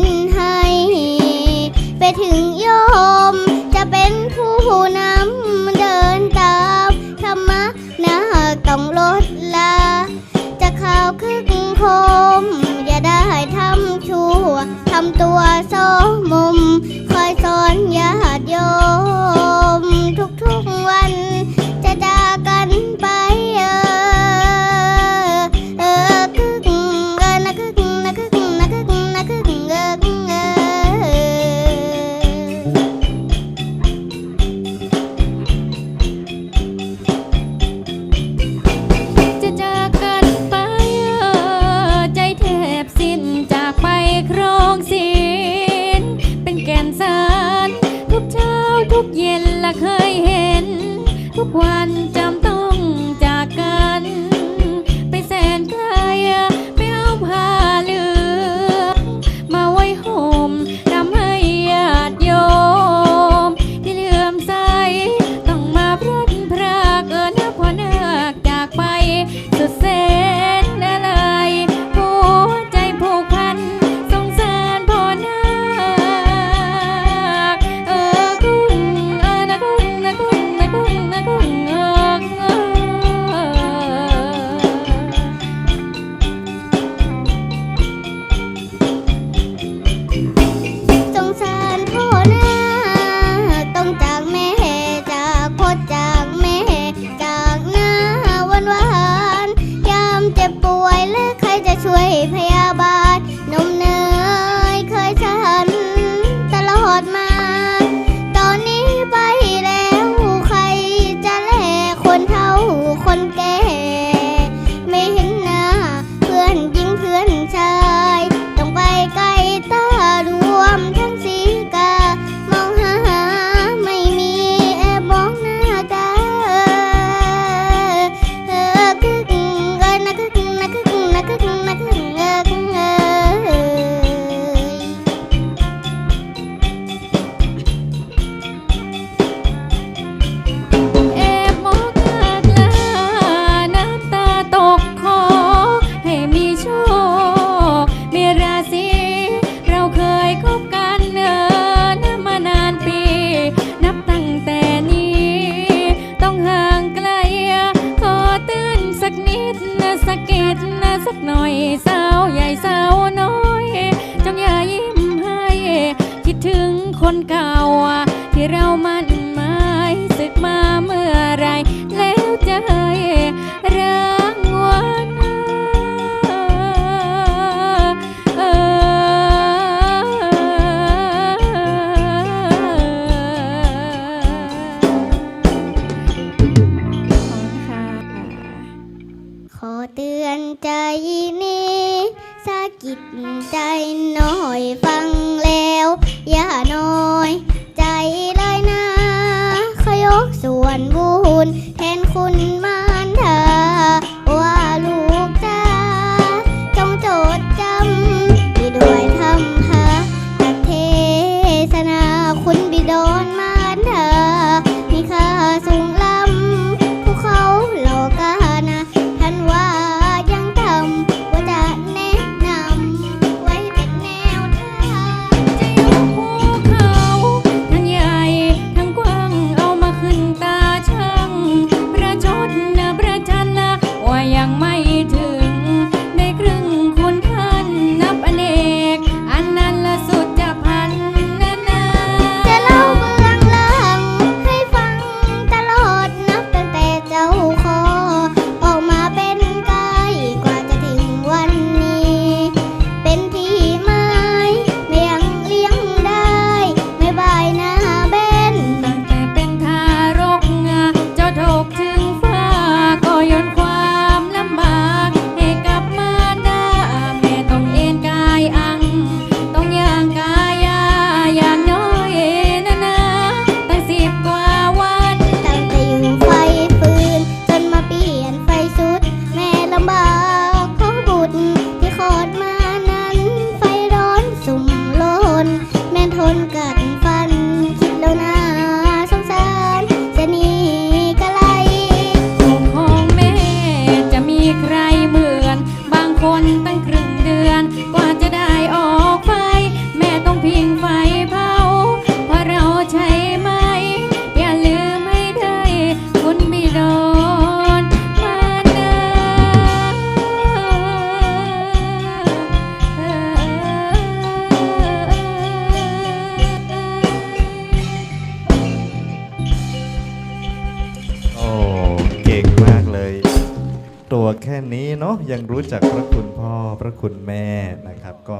ญให้ ไปถึงโยม จะเป็นผู้นำเดินตามธรรมะนาต้องลดละจะข่าวคึกโคม อย่าได้ทำชั่วทำตัวโซมม คอยสอนอย่าหัดโยม วันจะ กิดนะสักหน่อยสาวใหญ่สาวน้อยจำอย่ายิ้มให้ คิดถึงคนเก่าที่เรามันหมายศึกมาเมื่อ กิจใจน้อยฟังแล้ว อย่าน้อย ใจเลยนะขยกส่วนบุญแทนคุณ ตัวแค่นี้เนาะยังรู้จักพระคุณพ่อพระคุณแม่นะครับ ก็